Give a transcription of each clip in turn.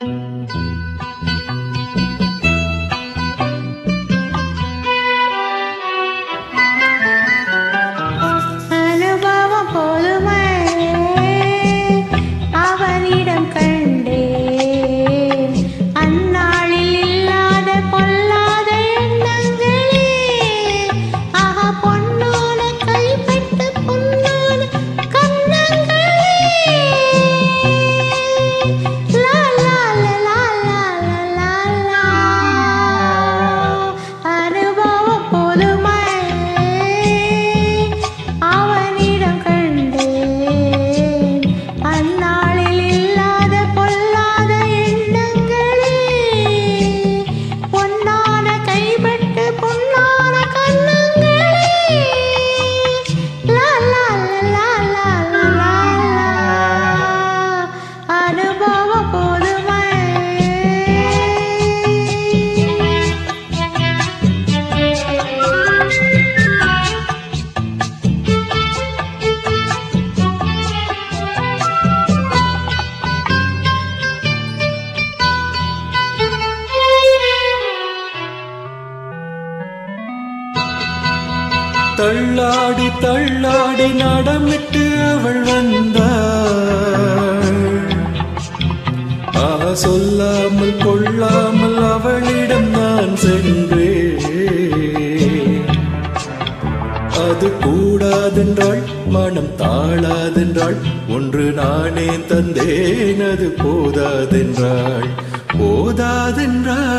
அனுபவம் la தள்ளாடி தள்ளாடி நடமிட்டு அவள் வந்தாள். ஆ சொல்லாமல் கொள்ளாமல் அவளிடம் நான் சென்றேன். அது கூடாதென்றாள் மனம் தாழாதென்றாள் ஒன்று நானே தந்தேன் அது போதாதென்றாள் போதாதென்றாள்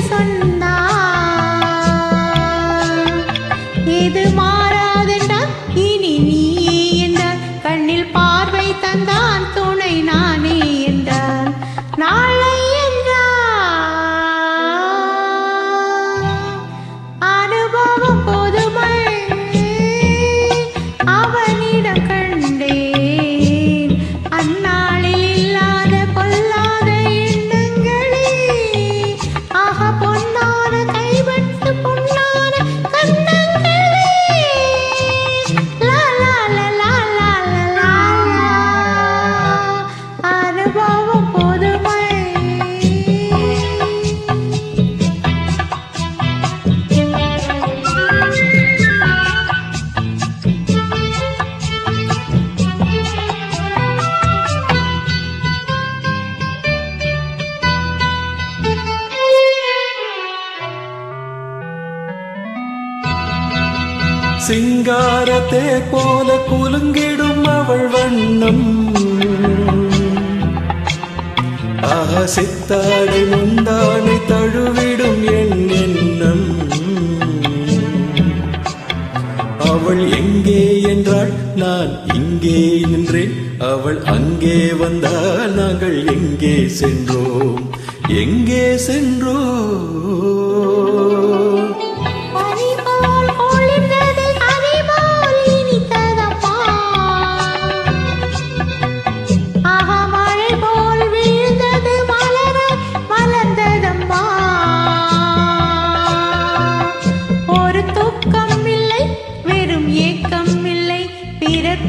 சொன்ன சிங்காரத்தே போல குலுங்கிடும் அவள் வண்ணம். ஆஹா சித்தாடை முந்தானை தழுவிடும் என் எண்ணம். அவள் எங்கே என்றாள் நான் இங்கே நின்றேன். அவள் அங்கே வந்தால் நாங்கள் எங்கே சென்றோம்? எங்கே சென்றோம்?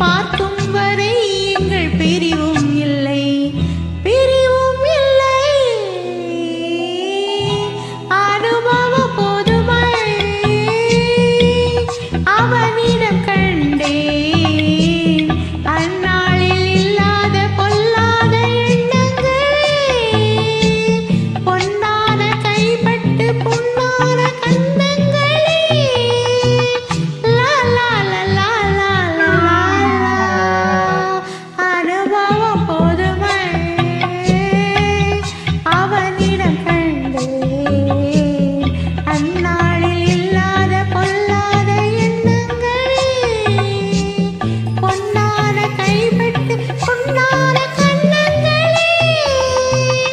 பார்த்து